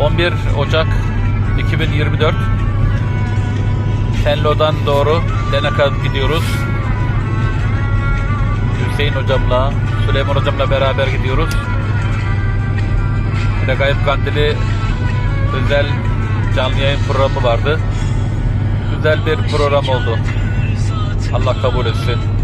11 Ocak 2024 Şenlo'dan doğru Denek'a gidiyoruz. Hüseyin hocamla, Süleyman hocamla beraber gidiyoruz. Regaip Kandili özel canlı yayın programı vardı. Güzel bir program oldu. Allah kabul etsin.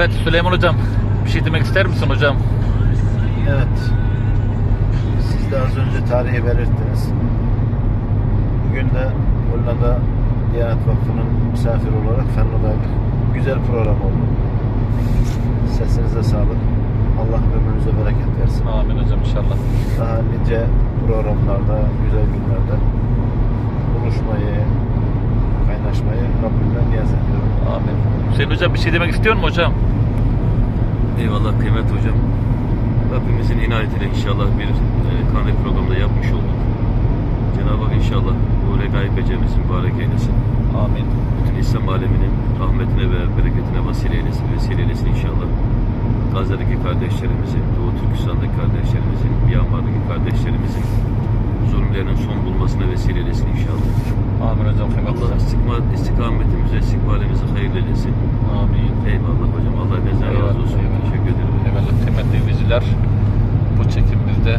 Evet Süleyman hocam bir şey demek ister misin hocam? Evet. Siz de az önce tarihi belirttiniz. Bugün de Hollanda Diyanet Vakfı'nın misafir olarak Fenlo'daydık. Güzel program oldu. Sesinize sağlık. Allah ömrünüze bereket versin. Amin hocam inşallah. Daha nice programlarda, güzel günlerde buluşmayı, kaynaşmayı Rabbimden niyaz ediyorum. Hüseyin hocam bir şey demek istiyor mu hocam? Eyvallah kıymet hocam. Rabbimizin inayetiyle inşallah bir e, kandil programda yapmış olduk. Cenab-ı Hak inşallah bu regaib gecemizi mübarek eylesin. Amin. Bütün İslam aleminin rahmetine ve bereketine vasile eylesin, vesile eylesin inşallah. Gazze'deki kardeşlerimizin, Doğu Türkistan'daki kardeşlerimizin, Myanmar'daki kardeşlerimizin zulümlerinin son bulmasına vesile eylesin inşallah. Amin hocam. Allah istikmal, istikametimizi, istikbalimizi hayırlı eylesin. Amin. Eyvallah hocam. Allah bizden razı olsun. Eyvallah. Teşekkür ederim. Eyvallah kıymetli izleyiciler. Bu çekimimizde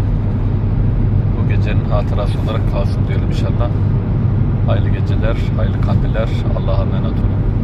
bu gecenin hatırası olarak kalsın diyelim inşallah. Hayırlı geceler, hayırlı kandiller. Allah'a emanet olun.